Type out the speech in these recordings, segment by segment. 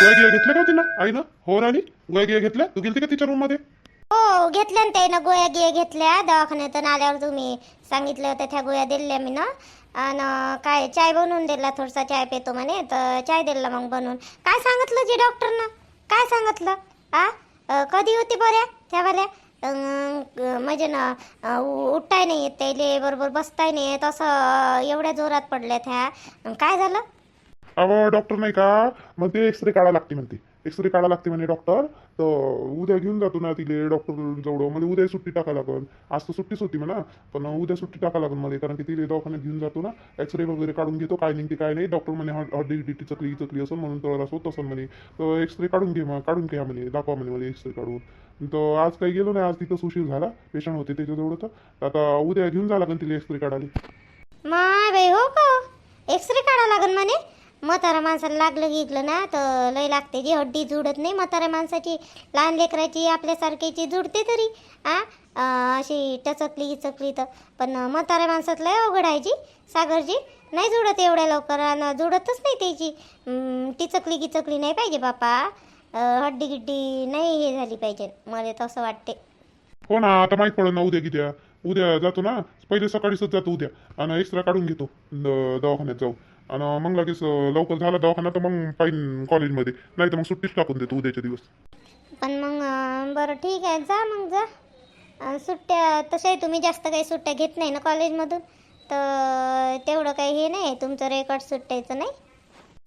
गोळ्या घेतल्या का तिला आई ना हो राणी गोळ्या घेतल्या? तू गेलती का तिच्या रूममध्ये हो घेतल्या ना त्यानं गोळ्या गिळ्या घेतल्या. दवाखान्यातून आल्यावर तुम्ही सांगितलं होतं त्या गोळ्या दिल्या मी ना आणि काय चाय बनवून दिला थोडासा चाय पितो म्हणे तर चाय दिला मग बनवून. काय सांगितलं जी डॉक्टरनं? काय सांगितलं? आ? कधी होती बऱ्या? त्या बऱ्या? म्हणजे ना उठताय नाही येत त्याले बरोबर बसताय नाही येत असं एवढ्या जोरात पडल्या त्या. काय झालं? अहो डॉक्टर नाही का? मग ते एक्सरे काढा लागते म्हणते. एक्सरे काढा लागते म्हणे डॉक्टर तर उद्या घेऊन जातो ना तिले डॉक्टर जवळ. मध्ये उद्या सुट्टी टाका लागल आज तर सुट्टीच होती म्हणा. पण उद्या सुट्टी टाका लागलमध्ये. कारण की तिले दवाखान्यात घेऊन जातो ना. एक्सरे वगैरे काढून घेतो. काय नाही ते काय नाही. डॉक्टर म्हणे हड्डी चकली चकली असं म्हणून तर असं होत असं म्हणे. तर एक्सरे काढून घे मग. काढून घ्या म्हणे. दाखवा म्हणे मला एक्सरे काढून. तर आज काही गेलो नाही. आज तिथं उशीर झाला. पेशंट होते त्याच्याजवळ तर. आता उद्या घेऊन जा लागेल तिला एक्सरे काढायला. माय हो का? एक्सरे काढा लागन म्हणे? म्हातारा माणसाला लागलं गिगलं ना तर लय लागते जी हड्डी जुडत नाही. म्हाताऱ्या माणसाची लहान लेकराची आपल्यासारखीची जुडते तरी आ? अशी टचकली गिचकली तर. पण म्हाताऱ्या माणसात लय अवघड आहे जी सागरजी. नाही जुडत एवढ्या लवकर आणि जुडतच नाही त्याची. टिचकली गिचकली नाही पाहिजे बापा. हड्डी गिड्डी नाही हे झाली पाहिजे मला तसं वाटते. हो ना आता माहीत पडलं ना उद्या किती उद्या जातो ना पहिले सकाळीच जातो उद्या. आणि एक्स्ट्रा काढून घेतो. दवाखान्यात जाऊ. आणि मग लगेच अं, लवकर झाला दवाखाना तर मग पाहिजे कॉलेजमध्ये. नाही तर मग सुट्टीच टाकून देतो उद्याच्या दिवस. पण मग अं, बरं ठीक आहे जा मग जा. अं, सुट्ट्या तशाही तुम्ही जास्त काही सुट्ट्या घेत नाही ना कॉलेजमधून तर तेवढं काही हे नाही तुमचं रेकॉर्ड सुट्ट्याचं नाही.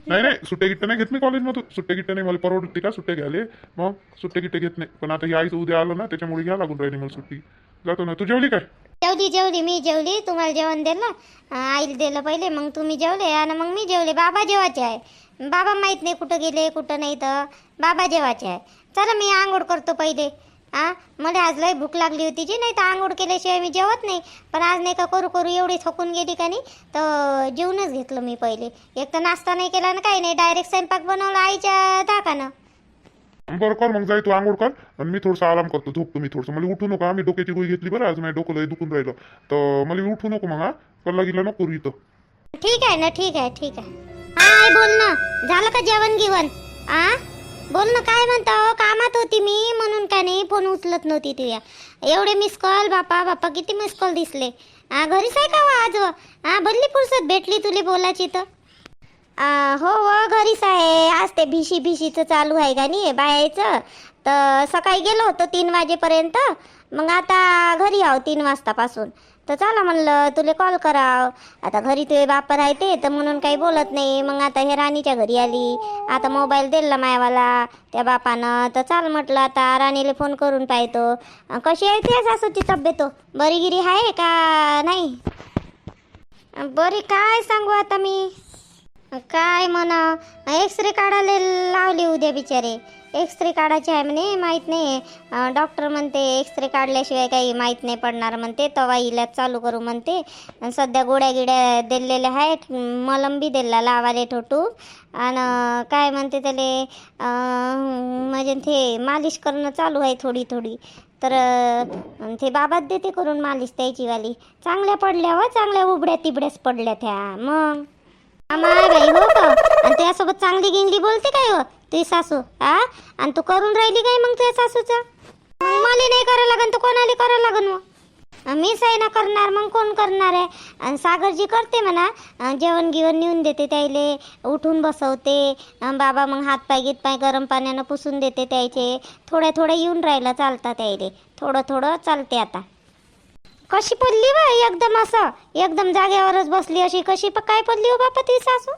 नाही नाही सुट्ट्या गिट्ट्या नाही घेत मी कॉलेजमधून. सुट्ट्या गिट्ट्या नाही मला परवडते का? सुट्ट्या घ्यायले. मग सुट्ट्या गिट्ट्या घेत नाही. पण आता ही आईचं उद्या आलं ना त्याच्यामुळे घ्या लागून राहिली मला सुट्टी. जातो ना तू जेवली काय? जेवली जेवली मी जेवली. तुम्हाला जेवण दिलं. आईला दिलं पहिले मग तुम्ही जेवले आणि मग मी जेवले. बाबा जेवायचे आहे. बाबा माहीत नाही कुठं गेले कुठं नाही तर बाबा जेवायचे आहे. चला मी आंघोळ करतो पहिले. आ मला आज लय भूक लागली होती जी नाही तर आंघोळ केल्याशिवाय मी जेवत नाही. पण आज नाही का करू करू एवढी थकून गेली का नाही तर जेवणच घेतलं मी पहिले. एक तर नाश्ता नाही केला ना काही नाही डायरेक्ट स्वयंपाक बनवला आईच्या धाकानं. बरं कर मग जाय तू आंघोळ कर आणि मी थोडंसं आराम करतो झोपतो मी थोडंसं. मला उठू नका मी डोक्याची गोळी घेतली बरं आज माझ्या डोकं लय दुखून राहिलं. तर मला उठू नको मग हा. कल्ला गिल्ला नको इथं. ठीक आहे ना ठीक आहे ठीक आहे. बोल ना. झालं का जेवण गिवण? आ? बोल ना काय म्हणता हो? कामात होती मी म्हणून काय नाही फोन उचलत नव्हती तुया एवढे मिस कॉल बापा बापा किती मिस कॉल दिसले. घरीच आहे का वा आज? हा भरली फुरसत भेटली तुले बोलायची तर? आ, हो व घरीच आहे. आज ते भिशी भिशीचं चालू आहे का नाही बायाचं तर सकाळी गेलो होतो तीन वाजेपर्यंत. मग आता घरी आहो तीन वाजतापासून. तर चला म्हणलं तुले कॉल कराव. आता घरी तुझे बापर आहे ते तर म्हणून काही बोलत नाही. मग आता हे राणीच्या घरी आली. आता मोबाईल दिला मायावाला त्या बापानं. तर चाल म्हटलं आता राणीला फोन करून पाहतो. कशी आहे ते सासूची तब्येत? हो? बरीगिरी आहे का नाही? बरी काय सांगू आता मी? काय म्हणा एक्सरे काढायला लावली उद्या बिचारे. एक्सरे काढायचे आहे म्हणे माहीत नाही. डॉक्टर म्हणते एक्सरे काढल्याशिवाय काही माहीत नाही पडणार म्हणते. तवा इलाज चालू करू म्हणते. आणि सध्या गोड्या गिड्या दिलेल्या आहेत. मलम बी दिला लावाले ठोटू. आणि काय म्हणते त्याले म्हणजे ते मालिश करणं चालू आहे थोडी थोडी. तर ते बाबाच देते करून मालिश त्याचीवाली. चांगल्या पडल्या व चांगल्या उबड्या तिबड्याच पडल्या त्या. मग? आम्हाला बाई हो का आणि त्यासोबत चांगली गिंगली बोलते काय हो? तुझी सासू आ? आणि तू करून राहिली काय मग तुझ्या सासूचं? मग मला नाही करावं लागन तर कोणाला करावं लागन मग? मीच आहे ना करणार मग कोण करणार आहे? आणि सागरजी करते म्हणा जेवण गिवण नेऊन देते त्याईले उठून बसवते. बाबा मग हात पाय गीत पाय गरम पाण्यानं पुसून देते त्याचे थोड्या थोड्या येऊन राहिला चालता त्याईले. थोडं थोडं चालते आता. कशी पडली बा एकदम असं? एकदम जागेवरच बसली अशी. कशी प- काय पडली हो बापा ती सासू?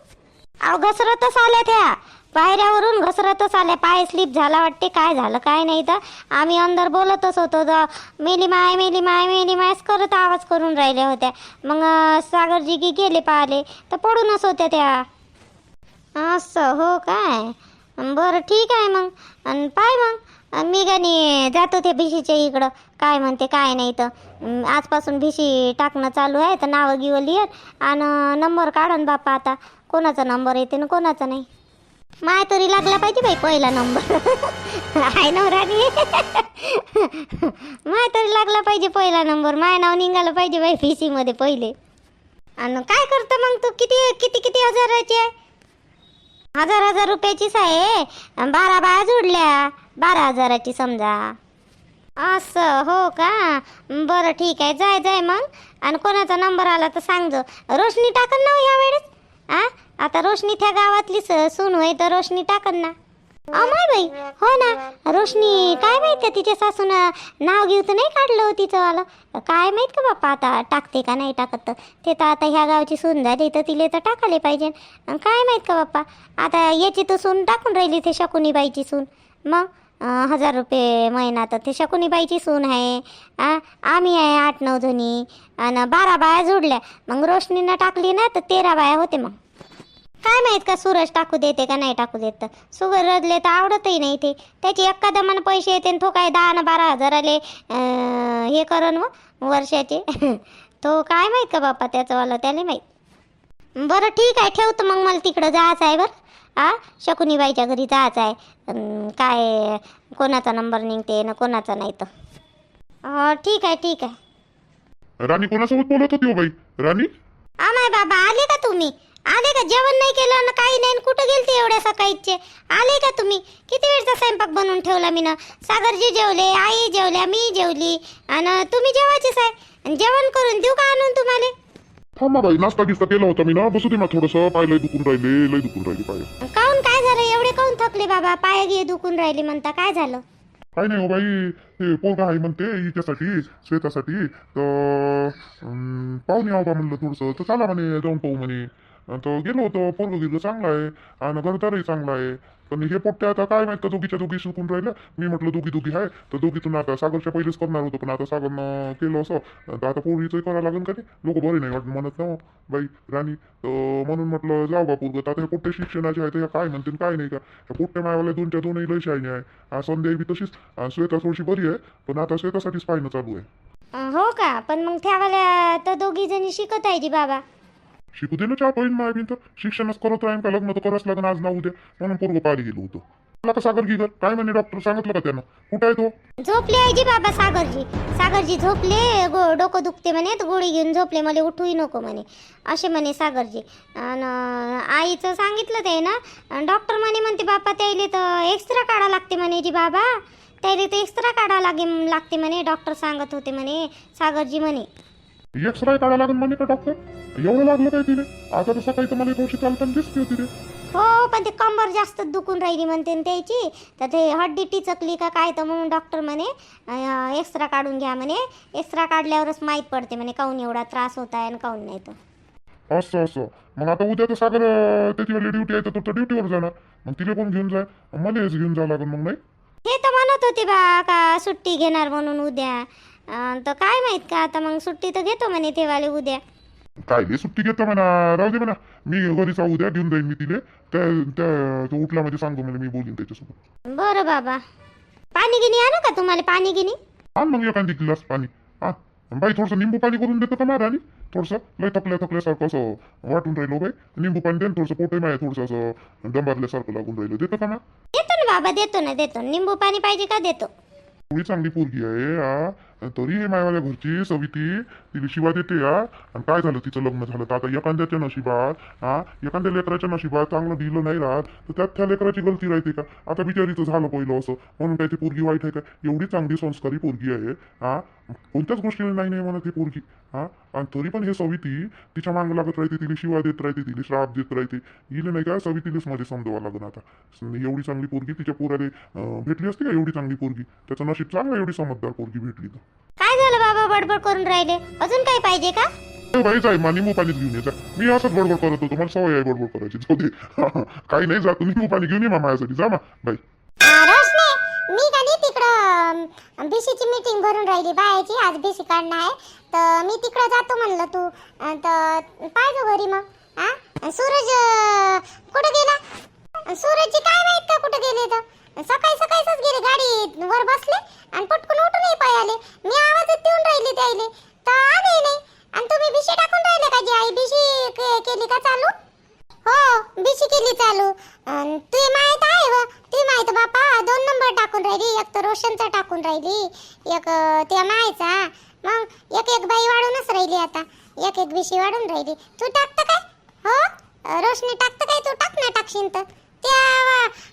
अहो घसरतच आल्या त्या. पायऱ्यावरून घसरतच आल्या. पाय स्लिप झाला वाटते. काय झालं काय नाही तर. आम्ही अंदर बोलतच होतो तर मेली माय मेली माय मेली मायच करत आवाज करून राहिल्या होत्या. मग सागरजी की गेले पाहिले तर पडूनच होत्या त्या. असं हो काय? बरं ठीक आहे मग. आणि पाय मग. मी गाणी जातो ते भिशीच्या इकडं. काय म्हणते काय नाही तर. आजपासून भिशी टाकणं चालू आहे तर नावं गिवं लिहत आणि नंबर काढन बापा आता. कोणाचा नंबर येते ना कोणाचा नाही. माय तरी लागला पाहिजे बाई पहिला नंबर. आहे ना. राणी माय तरी लागला पाहिजे पहिला नंबर. माय नाव निघालं पाहिजे बाई भिशीमध्ये पहिले. आणि काय करतं मग तू? किती किती किती हजाराची आहे? हजार हजार रुपयाचीच आहे. बारा बाया जोडल्या. बारा हजाराची समजा. असं हो का? बरं ठीक आहे. जाय जाय मग. आणि कोणाचा नंबर आला तर सांग रोशनी टाकन ना हो ह्या वेळेस? आ? आता रोशनी त्या गावातली सून होय तर रोशनी टाकन ना. अमाय बाई हो ना. रोशनी काय माहीत का तिच्या सासून नाव घेऊ तर नाही काढलं हो तिचं वालं काय माहीत का बाप्पा आता टाकते का नाही टाकत तर? ते तर आता ह्या गावची सून झाली तर तिले तर टाकायला पाहिजे. काय माहीत का बाप्पा? आता याची तर सून टाकून राहिली ते शकुनीबाईची सून. मग? हजार रुपये महिना तर ते शकुनीबाईची सून आहे. आ, आम्ही आहे आठ नऊ जणी. आणि बारा बाया जोडल्या. मग रोशनीनं टाकली ना तर तेरा बाया होते मग. काय माहीत का सूरज टाकू देते का नाही टाकू देत सुगर रजले तर आवडतही नाही ते. त्याचे एका दमानं पैसे येते आणि तो काय दहा ना बारा हजाराले हे करण व वर्षाचे. तो काय माहीत का बाप्पा त्याचंवालं त्याला माहीत. बरं ठीक आहे ठेवतो मग मला तिकडं जायचं आहे बरं आ? शकुनीबाईच्या घरी जायचं आहे. काय कोणाचा नंबर निघते ना कोणाचा नाही तर ठीक आहे ठीक आहे. राणी कोणासोबत बोलत होती हो बाई? राणी? आमाय बाबा आले का तुम्ही? आले का? जेवण नाही केलं ना काही नाही कुठं गेलते एवढ्या सकाळीचे? आले का तुम्ही? किती वेळचा स्वयंपाक बनवून ठेवला मी ना सागरजी जेवले आई जेवल्या मी जेवली. आणि तुम्ही जेवायचेच आहे. आणि जेवण करून देऊ का आणून तुम्हाला? थांबा बाई नाश्ता गिस्ता केला होता मी ना. बसू दे ना थोडंसं. पाय लय दुखून राहिले लय दुखून राहिले पाय. काऊन काय झालं? एवढे काऊन थकले बाबा? पाय गे दुखून राहिले म्हणता. काय झालं? काय नाही हो बाई ते पोरगा आहे म्हणते हिच्यासाठी श्वेतासाठी. तर अं, पाहून यावं बा म्हणलं थोडंसं. तर चला म्हणे जाऊन पाहू म्हणे. तर गेलो होतो. पोरगं गिरगं चांगलं आहे. आणि घरदारही चांगला आहे. पण हे पोट्ट्या आता काय माहीत का दोघीच्या दोघी शिकून राहिलं मी म्हटलं दोघी दोघी आहे तर दोघीतून आता सागरच्या पहिलेच करणार होतो पण आता सागरनं केलं असं. तर आता पोरीचं करावं लागेल का ते? लोक बरे नाही वाटत म्हणत ना हो. बाई राणी तर म्हणून म्हटलं जाऊ बा पूर्ग आता हे पोट्टे शिक्षणाचे आहे ते काय म्हणतील काय नाही का? ह्या पोट्टे मायवाल्या दोनच्या दोनही लय शायनी आहे. संध्या बी तशीच श्वेता थोडीशी बरी आहे पण आता श्वेतासाठीच पाहिणं चालू आहे. हो का? पण मग त्यावाल्या तर दोघी जणी शिकत आहे जी बाबा. शिकू दे ना चहा पहिन माय तर. शिक्षणच करत राहीन का लग्न तर करावंच लागेल. आज ना उद्या म्हणून पोरगं पाहायला गेलो होतो. मला का सागर गिगर काय म्हणे डॉक्टर सांगितलं का त्यानं? कुठं आहे तो? झोपले आहे जी बाबा सागरजी. सागरजी झोपले गो डोकं दुखते म्हणे तर गोळी घेऊन झोपले. मला उठूही नको म्हणे. असे म्हणे सागरजी. आणि आईचं सांगितलं ते ना अन् डॉक्टर म्हणे म्हणते बापा त्याले तर एक्स्ट्रा काढा लागते म्हणे जी बाबा. त्याले तर एक्स्ट्रा काढा लागे लागते म्हणे. डॉक्टर सांगत होते म्हणे सागरजी म्हणे. एक्सरे काढायला लागेल म्हणे का डॉक्टर एवढं लागलं काय तिने? आता तर सकाळी तर मला थोडीशी चालताना दिसते होती रे. हो पण ते कंबर जास्त दुखून राहिली म्हणते न त्याची. तर ते हड्डी टिचकली का काय तर म्हणून डॉक्टर म्हणे एक्स्ट्रा काढून घ्या म्हणे. एक्स्ट्रा काढल्यावरच माहीत पडते म्हणे काऊन एवढा त्रास होत आहे आणि काऊन नाही तर. असं असं. मग आता उद्या तर सागर अं, त्याची वाली ड्युटी आहे तर तो ड्युटीवर जाणार. मग तिला कोण घेऊन जाय? मलाच घेऊन जावं लागेल मग नाही? हे तर म्हणत होते बा का सुट्टी घेणार म्हणून उद्या. तर काय माहीत का आता मग सुट्टी तर घेतो म्हणे तेवाले उद्या. काय रे सुट्टी घेतो म्हणा राहू दे म्हणा. मी घरी जाऊ उद्या घेऊन जाईन मी तिले. त्या त्या तो उठल्यामध्ये सांगतो म्हणे मी बोलीन त्याच्यासोबत. बरं बाबा. पाणी गिनी आणू का तुम्हाला पाणी गिनी? आण मग एखादी ग्लास पाणी. हा बाई थोडंसं निंबू पाणी करून देतो का महाराणी थोडंसं लय थकल्या थकल्यासारखं असं वाटून राहिलो बाई. निंबू पाणी दे ना थोडंसं पोटही माय थोडंसं असं दंबारल्यासारखं लागून राहिलं. देतो का ना देतो ना बाबा देतो ना देतो. निंबू पाणी पाहिजे का देतो? एवढी चांगली पोरगी आहे हा तरी हे मायवाल्या घरची सविती तिला शिवा देते हा. आणि काय झालं तिचं लग्न झालं? तर आता एखाद्याच्या नशिबात हा एखाद्या लेकराच्या नशिबात चांगलं दिलं नाही राहत तर त्यात त्या लेकराची गलती राहते का? आता बिचारीचं झालं पहिलं असं. म्हणून काय ती पोरगी वाईट आहे का? एवढी चांगली संस्कारी पोरगी आहे हा. कोणत्याच गोष्टीला नाही नाही म्हणत ही पोरगी. हा? आणि तरी पण हे सविती तिच्या मागं लागत राहते तिला शिवा देत राहते तिला श्राप देत राहते. हिला नाही का सवितीलाच मध्ये समजावं लागेल आता. एवढी चांगली पोरगी तिच्या पोराले भेटली असते का एवढी चांगली पोरगी? त्याचं नशीब चांगलं एवढी समजदार पोरगी भेटली तर. काय झालं बाबा बडबड करून राहिले? अजून काही पाहिजे का? बाई जाय मा निंबू पाणीच घेऊन ये जा. मी असंच बडबड करत होतो मला सवय आहे बडबड करायची. जाऊ दे. काही नाही जातो निंबू पाणी घेऊन ये माझ्यासाठी. जा मा बाई. मी का नाही तिकडं बीसीची मीटिंग भरून राहिली. बायाची आज बीसी काढणं आहे. तर मी तिकडं जातो म्हणलं तू. तर पाहिजे घरी मग. हा? सूरज कुठं गेला? सूरजची काय माहीत का कुठं गेले तर? सकाळी सकाळीच गेले गाडी वर बसले आणि पटकन उठूनही पाय आले. मी आवाज देऊन राहिली त्याले तर आले नाही. आणि तुम्ही बिशी टाकून राहिले का जी आई? बिशी के- केली का चालू? हो बिशी केली चालू. अन तू माहीत आहे व. ती माहीत बापा दोन नंबर टाकून राहिली एक तर रोशनचा टाकून राहिली एक अं, त्या मायचा. मग एक एक बाई वाढूनच राहिली आता. एक एक बिशी वाढून राहिली. तू टाकतं काय? हो? रोशनी टाकतं काय? तू टाक ना टाकशील तर. त्या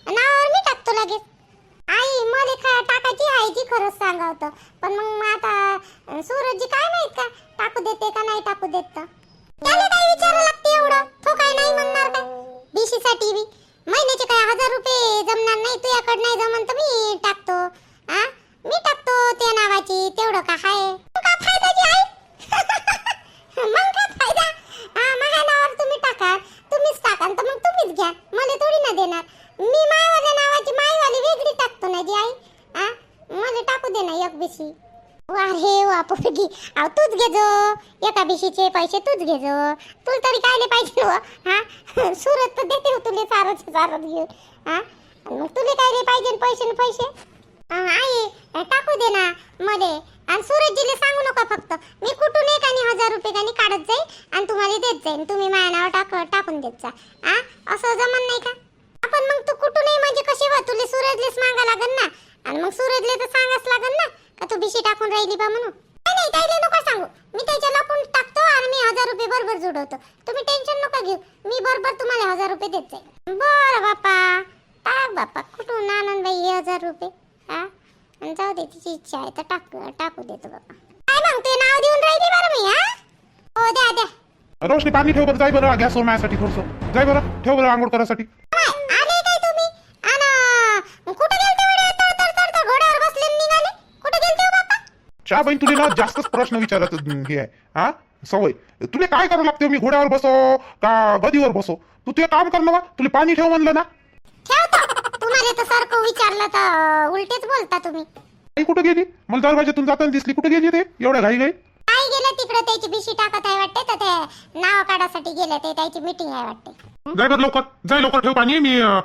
नावावर मी टाकतो लगेच. आई मला खा टाकायची आहे जी खरंच सांगावतं. पण मग मग आता सूरजजी काय माहीत का? टाकू देते का नाही टाकू देत त्याला काय विचारावं लागते एवढं? तो काय नाही म्हणणार का बीसी साठी बी. महिन्याचे काय हजार रुपये जमणार नाही तुझ्याकडे नाही जमन तर मी टाकतो. आ? मी टाकतो त्या नावाची तेवढं का हाय? का फायदा जी आहे मग काय फायदा? हा माझ्या नावावर तुम्ही टाका. तुम्हीच टाका तर मग तुम्हीच घ्या. मला थोडी ना देणार. मी मायवाल्या नावाची मायवाली वेगळी टाकतो ना जी आई? आ? मला टाकू दे ना एक बिशी. वा रे वा पोरगी अहो तूच घेजो एका बिशीचे पैसे तूच घेजो तुला तरी कायले पाहिजे हो? हा? सुरत तर देते हो तुले चारच चारच घेऊन. हा? मग तुले कायले पाहिजे पैसे न पैसे? आई टाकू दे ना मध्ये आणि सूरजजीला सांगू नका फक्त. मी कुठून एक आणि हजार रुपये कानी काढत जाईल आणि तुम्हाला देत जाईन. तुम्ही माझ्या नाव टाक टाकून देत जा. आ असं जमन नाही का? आपण मग तू कुठूनही म्हणजे कशी हो? वा तुला सूरजलेच मागा लागन ना. आणि मग सूरजले तर सांगाच लागन ना. का तू भिशी टाकून राहिली बा म्हणून नाही नाही त्याला नको सांगू मी त्याच्या लपून टाकतो आणि मी हजार रुपये होतं. तुम्ही टेन्शन नका घेऊ. मी बरोबर तुम्हाला हजार रुपये देत जाईल बरं बापा. टाक बापा. कुठून आनंद बाई हे हजार रुपये? हा? आणि जाऊ दे तिची इच्छा आहे तर टाक टाकू देतो बापा काय मग ते नाव देऊन राहिली बरं मी हा? हो द्या द्या. रोशनी पाणी ठेव बरं. जाय बरं. गॅसवर माझ्यासाठी थोडंसं. जाय बरं. ठेव बरं आंघोळ करायसाठी काय, आले काय तुम्ही आणि कुठे गेलते वडे तड तड तड तड घोड्यावर बसले आणि निघाले कुठे गेलते हो बहीण तुला ना जास्तच प्रश्न विचारत हे आहे. हा? सवय. तुला काय करावं लागते? मी घोड्यावर बसो का गदीवर बसो? तू ते काम कर ना बा. तुला पाणी ठेव म्हणलं ना. ठेवतो. तुम्हाला तर सारखं विचारलं तर उलटेच बोलता तुम्ही. आई कुठं गेली? मला दरवाजातून जाताना दिसली. कुठं गेली ते? एवढ्या घाई घाई? काय गेले तिकडे त्याची बिशी टाकत आहे वाटते तर ते नाव काढासाठी गेले ते त्याची मीटिंग आहे वाटते. जाय बरं लवकर. जाय लवकर ठेव पाणी मी अं,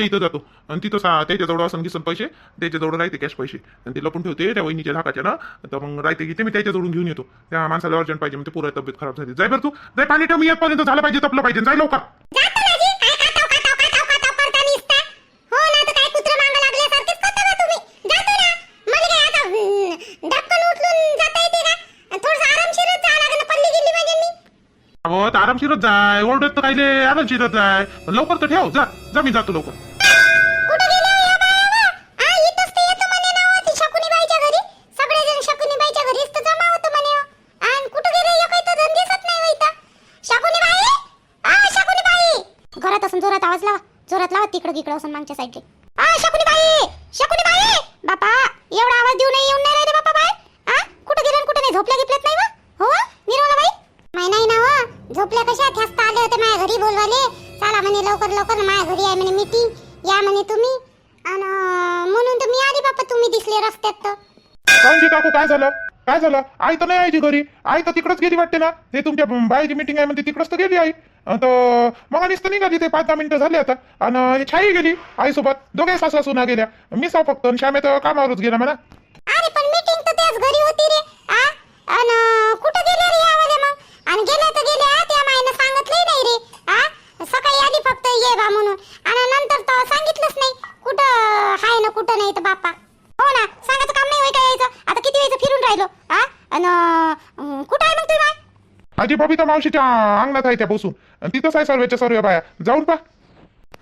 इथं जातो. आणि तिथं सा त्याच्याजवळ असं दिसन पैसे त्याच्याजवळ राहते कॅश पैसे. आणि ते लपून ठेवते त्या वहिनीच्या धाकाच्या ना. तर मग राहते घेते मी त्याच्याजवळून घेऊन येतो. त्या माणसाला अर्जंट पाहिजे मग ते पुरा तब्येत खराब झाली. जाय बरं तू. जाय पाणी ठेव मी येतपर्यंत झालं पाहिजे तपलं पाहिजे. जाय लवकर जातो राजी काय काटाव काटाव काटाव काटाव करता निसता हो ना तर काय कुत्र मांग लागल्यासारखेच करता का तुम्ही जातो ना मला काय आता हम्म, धपकन उचलून जाता येते का थोडस आरामशीरच जावं लागेल पल्ली गेली म्हणजे मी अहो जाय ओरडत तर राहिले आनंद शिरत जाय. लवकर तर ठेव जा जा मी जातो लवकर. असून गेले आवाज या बाया बा? तिकडं इथंच मागच्या साईड म्हणे ना हो, ती शकुनीबाईच्या घरी सगळेजण शकुनीबाईच्या घरीच तर जमा होतो म्हणे हो. आणि कुठे गेले हे काही तर धन दिसत नाही हो इथं. शकुनीबाई हा शकुनीबाई घरात असून जोरात आवाज लावा जोरात लावा तिकडं गिकडं असून मागच्या साईडले हा शकुनीबाई शकुनीबाई बापा एवढा आवाज देऊ नाही येऊन नाही राहिले बापा बाय हा कुठे गेले आणि कुठे नाही झोपल्या गिपल्यात नाही वा? हो निर्मलाबाई माय नाही ना हो झोपल्या कशा थ्यास्त आले होते माझ्या घरी बोलवाले चला म्हणे लवकर लवकर माझ्या घरी आहे म्हणे मीटिंग या म्हणे तुम्ही. आणि म्हणून तर मी आली बापा तुम्ही दिसले रस्त्यात तर. कांजी काकू काय झालं? काय झालं? आई तर नाही यायची घरी. आई तर तिकडच गेली वाटते ना. ते तुमच्या बाईची मीटिंग आहे म्हणते तिकडच तर गेली आई. अं, तर मग नुसतं निघाली ते पाच दहा मिनिटं झाले आता. आणि छाई गेली आईसोबत. दोघे सासू सुना गेल्या. मी साव फक्त आणि श्यामे तर कामावरच गेला म्हणा. अरे पण मीटिंग तर त्याच घरी होती रे. आ? कुठं गेले रे यावाले मग? आणि गेले तर गेले आ, त्या मायनं सांगितलंही नाही रे आ सकाळी आली फक्त ये बा म्हणून आणि नंतर तर सांगितलंच नाही कुठं हाय ना कुठं नाही तर बापा हो ना सांगायचं काम नाही होय काय यायचं आता किती वेळचं फिरून राहिलो आ आणि अं, कुठं आहे मग तुम्ही माय आजी बबिता मावशीच्या अंगणात आहे त्या बसून. आणि तिथंच आहे सर्वेच्या सर्व बाया. जाऊन पा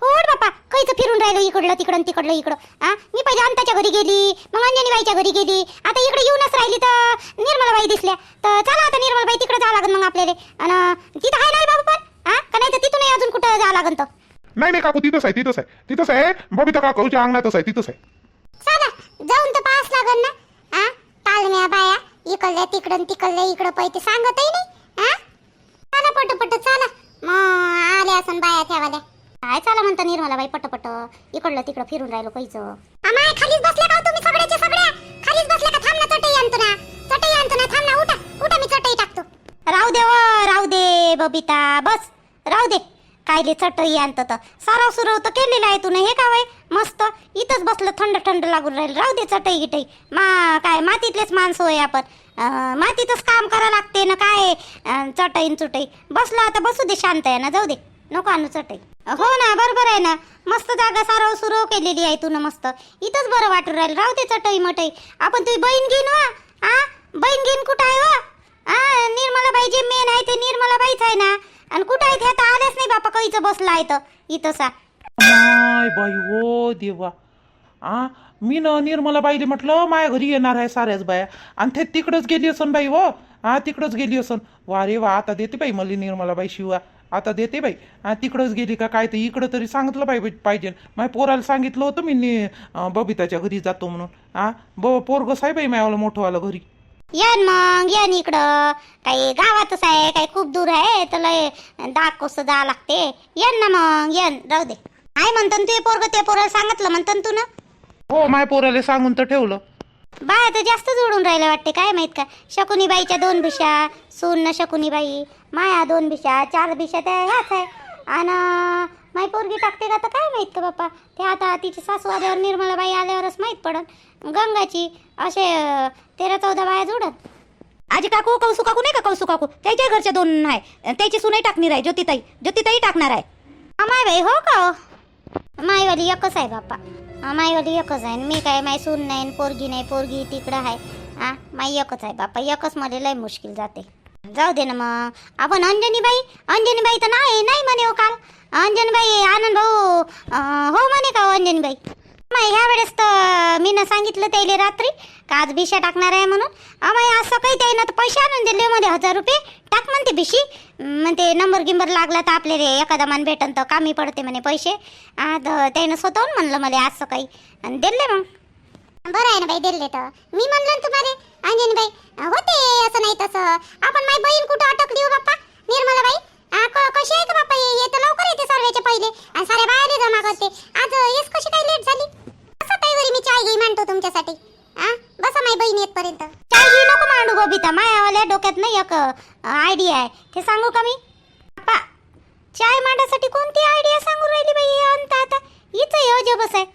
होड बापा काहीच फिरून राहिलो इकडलं तिकडं तिकडलं इकडं. हा मी पहिले अंताच्या घरी गेली मग अंजनीबाईच्या घरी गेली. आता इकडे येऊनच राहिली तर निर्मलाबाई दिसल्या. तर चला आता निर्मलाबाई तिकडे जावं लागेल मग आपल्याला. आणि तिथं आहे ना बाबू पण? हा का नाही तर तिथूनही अजून कुठं जावं लागेल तर? नाही नाही काकू तिथंच आहे तिथंच आहे. तिथंच आहे बबिता काकूच्या अंगणातच आहे तिथंच आहे. चला जाऊन तर पास लागेल ना. हा तालम्या बाया इकडल्या तिकडं तिकडल्या इकडं पैसे सांगतही नाही. हा पटपट पट चला. मग आल्या असन बाया ठेवाल्या काय चला म्हणता निर्मलाबाई पटपट? इकडलं तिकडं फिरून राहिलो काहीच आम्हा खालीच बसल्या का हो तुम्ही सगळ्याचे सगळ्या? खालीच बसल्या का थांब ना चटई आणतो ना. चटई आणतो ना थांब ना उठा. उठा मी चटई टाकतो. राहू दे व, राहू दे बबिता बस. राहू दे. कायले चटई आणतं तर. सराव सुरव तर केलेला आहे तुने हे काय मस्त. इथंच बसलं थंड थंड लागून राहील. राहू दे चटई गिटई. मा काय मातीतलेच माणसं होय आपण. मातीतच काम करावं लागते ना काय? चटई चटईन चुटई. बसला आता बसू दे शांत आहे ना जाऊ दे. नको आणू चटई. हो ना बरोबर आहे ना. मस्त जागा सारव सुरव केलेली आहे तू ना मस्त. इथंच बरं वाटून राहील. राहू दे चटई मटई. आपण तुझी बहीण घेईन वा आ? बहीण घेईन कुठं आहे हो? वा हा निर्मलाबाई जे मेन आहे ते निर्मलाबाईच आहे ना. आणि कुठं आहे ते आता आलेच नाही बापा काहीच बसला आहे तर. इथं सा. बाई हो देवा. आ? मी न निर्मला बाईले म्हटलं माया घरी येणार आहे साऱ्याच बाया. आणि ते तिकडंच गेली असन बाई हो. हा तिकडंच गेली असन. वा रे वा आता देते बाई मला निर्मला बाई शिवा. आता देते बाई. हा तिकडंच गेली का काय तर इकडं तरी सांगितलं बाई पाहिजे. माझ्या पोराला सांगितलं होतं मी नि- बबिताच्या घरी जातो म्हणून. हा ब पोरग साहेब बाई मायावाला आलं घरी. या न मग या न इकडं. काही गावातच आहे काही खूप दूर आहे तर लय दहा कोस जावं लागते. या ना मग या राहू दे. आहे म्हणतो ना ते पोरग ते पोराला सांगितलं म्हणतो तू ना हो माय पोराले सांगून तर ठेवलं. बाया तर जास्त जोडून राहिलं वाटते काय माहीत का? शकुनीबाईच्या दोन भिशा सून न शकुनीबाई माया दोन भिशा चार भिशा त्या ह्याच आहे. आणि माई पोरगी टाकते का तर काय माहीत का बाप्पा? ते आता तिची सासू आल्यावर निर्मलाबाई आल्यावरच माहीत पडन. गंगाची असे तेरा चौदा बाया जोडत. आजी काकू कौसू काकू नाही का? कौसू काकू? त्याच्या घरच्या दोन आहे. त्याची सुनही टाकणार आहे ज्योतिताई. ज्योतिताई टाकणार आहे. माय बाई हो का? मायवाली एकच आहे बाप्पा. हा, एकच आहे. मी काय माय सून नाही पोरगी नाही पोरगी तिकडं आहे. हा माई एकच आहे बापा. एकच मध्ये लय मुश्किल जाते. जाऊ दे ना मग. आपण अंजनीबाई अंजनीबाई तर नाही नाही म्हणे हो काल. अंजनीबाई आनंद भाऊ. हो म्हणे का हो अंजनीबाई? मग ह्या वेळेस तर मी ना सांगितलं त्याला रात्री का आज भिशा टाकणार आहे म्हणून. आम्ही असं काही त्यानं तर पैसे आणून दिले मध्ये हजार रुपये. टाक म्हणते बिशी म्हणते नंबर गिंबर लागला तर आपल्याला एखादा मान भेटन तर कामी पडते म्हणे पैसे. आज त्यानं स्वतःहून म्हणलं मला आज सकाळी आणि दिले मग. बरं आहे ना बाई दिले तर. मी म्हणलं ना तुम्हाला अंजनी बाई होते असं नाही तसं. आपण माझी बहीण कुठं अटकली हो बाप्पा? निर्मला बाई कशी आहे का बाप्पा ये ये तर लवकर येते सर्वेच्या पहिले. आणि साऱ्या बाहेर जमा करते. आज येस कशी काय लेट झाली? असं काही वरी मी चाय घेई मांडतो तुमच्यासाठी. आ बसा माझी बहीण येतपर्यंत. चाय घेऊ नको मांडू बबिता मायावाल्या डोक्यात नाही एक आयडिया आहे. ते सांगू का मी? बाप्पा चाय मांडासाठी कोणती आयडिया सांगू राहिली बाई अंत आता? हीच आहे आहे.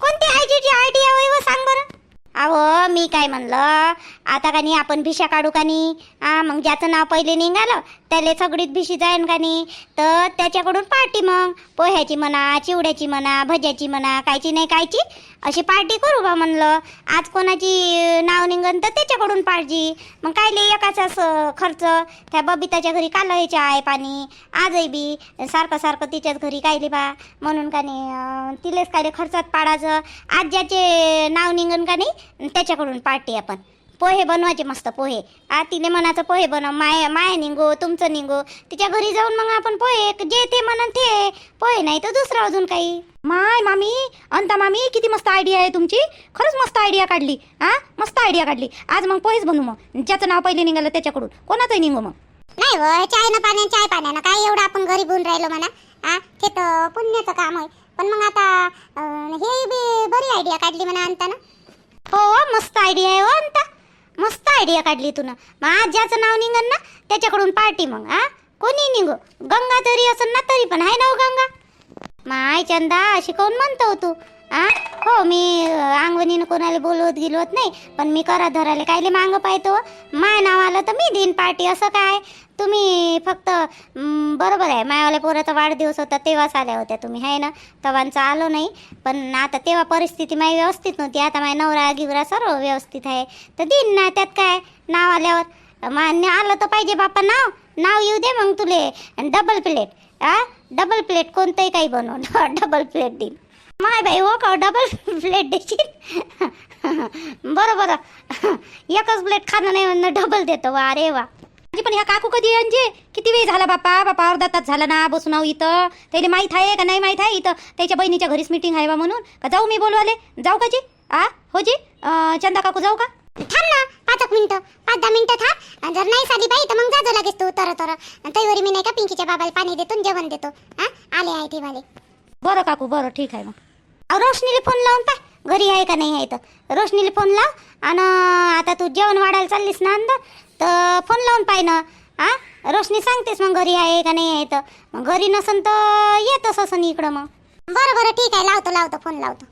कोणती आयडीची आयडिया होय व सांग बरं? अहो मी काय म्हणलं? आता का नाही आपण भिशा काढू का नाही? हा मग ज्याचं नाव पहिले निघालं त्याला सगळीत भिशी जाईन का नाही? तर त्याच्याकडून पार्टी मग. पोह्याची म्हणा चिवड्याची म्हणा भज्याची म्हणा कायची नाही कायची? अशी पार्टी करू बा म्हणलं. आज कोणाची नाव निघन तर त्याच्याकडून पाहिजे मग कायले एकाचा खर्च. त्या बबिताच्या घरी कालवायच्या आहे पाणी. आजही बी. सारखं सारखं तिच्याच घरी कायले बा. म्हणून का नाही तिलेच कायले खर्चात पाडायचं. आज ज्याचे नाव निघन का नाही त्याच्याकडून पार्टी आपण. पोहे बनवायचे मस्त पोहे. आ तिने म्हणायचं पोहे बनव माय माय निघो तुमचं निघो तिच्या घरी जाऊन मग आपण पोहे जे ते म्हणन ते. पोहे नाही तर दुसरं अजून काही. माय मामी अंता मामी किती मस्त आयडिया आहे तुमची. खरंच मस्त आयडिया काढली. हा मस्त आयडिया काढली. आज मग पोहेच बनवू मग. ज्याचं नाव पहिले निघालं त्याच्याकडून. कोणाचंही निघू मग. नाही व चाय ना पाण्या चाय पाण्यानं. काय एवढं आपण घरी बोलून राहिलो म्हणा. हा ते तर पुण्याचं काम आहे. पण मग आता हे बी बरी आयडिया काढली म्हणा अंता ना हो हो, मस्त आयडिया आहे हो अंता. मस्त आयडिया काढली तू ना मग आज ज्याचं नाव निघन ना त्याच्याकडून पार्टी मग हा? कोणी निघो. गंगा तरी असेल ना तरी पण आहे ना हो गंगा? माय चंदा शिकवून म्हणतो तू? आ? हो मी अं, अंगवणीनं कोणाला बोलवत गेलोत नाही पण मी करा धराले कायले मांग पाहतो. माय नाव आलं तर मी देईन पार्टी असं काय? तुम्ही फक्त बरोबर आहे मायावाल्या पोराचा वाढदिवस होता तेव्हाच आल्या होत्या तुम्ही आहे ना? तवांचं आलो नाही पण आता तेव्हा परिस्थिती माय व्यवस्थित नव्हती आता माय नवरा गिवरा सर्व व्यवस्थित आहे. तर देईन ना त्यात काय? नाव आल्यावर मान्य आलं तर पाहिजे बापा नाव नाव येऊ दे मग तुले डबल प्लेट आ? डबल प्लेट कोणतंही काही बनव डबल प्लेट देईन माय बाई हो का डबल प्लेट देशील? बरं बरं. एकच प्लेट खाणं नाही म्हणणं डबल देतो वा अरे वा. पण ह्या काकू कधी म्हणजे किती वेळ झाला बापा बापा अर्धा तास झाला ना बसून आहो इथं. त्याला माहीत आहे का नाही माहीत आहे इथं? त्याच्या बहिणीच्या घरीच मीटिंग आहे बा म्हणून. का जाऊ मी बोलवाले? जाऊ का जी? आ? हो जी? चंदा काकू जाऊ का? थांब ना पाच एक मिनिटं. पाच दहा मिनिटं थांब. आणि जर नाही साधी बाई तर मग जाजो लागेच तू तर तर तैवरी मी नाही का पिंकीच्या बाबाला पाणी देतो जेवण देतो. हा आले आहे ते वाले. बरं काकू बरं. ठीक आहे मग. रोशनीला फोन लावून पाय. घरी आहे का नाही आहे तर. रोशनीला फोन लाव. आणि आता तू जेवण वाढायला चाललीस ना अंदर तर फोन लावून पाय ना. हा रोशनी सांगतेस मग घरी आहे का नाही आहे तर. मग घरी नसन तर येतच असं इकडं मग. बरं बरं ठीक आहे. लावतो लावतो. फोन लावतो.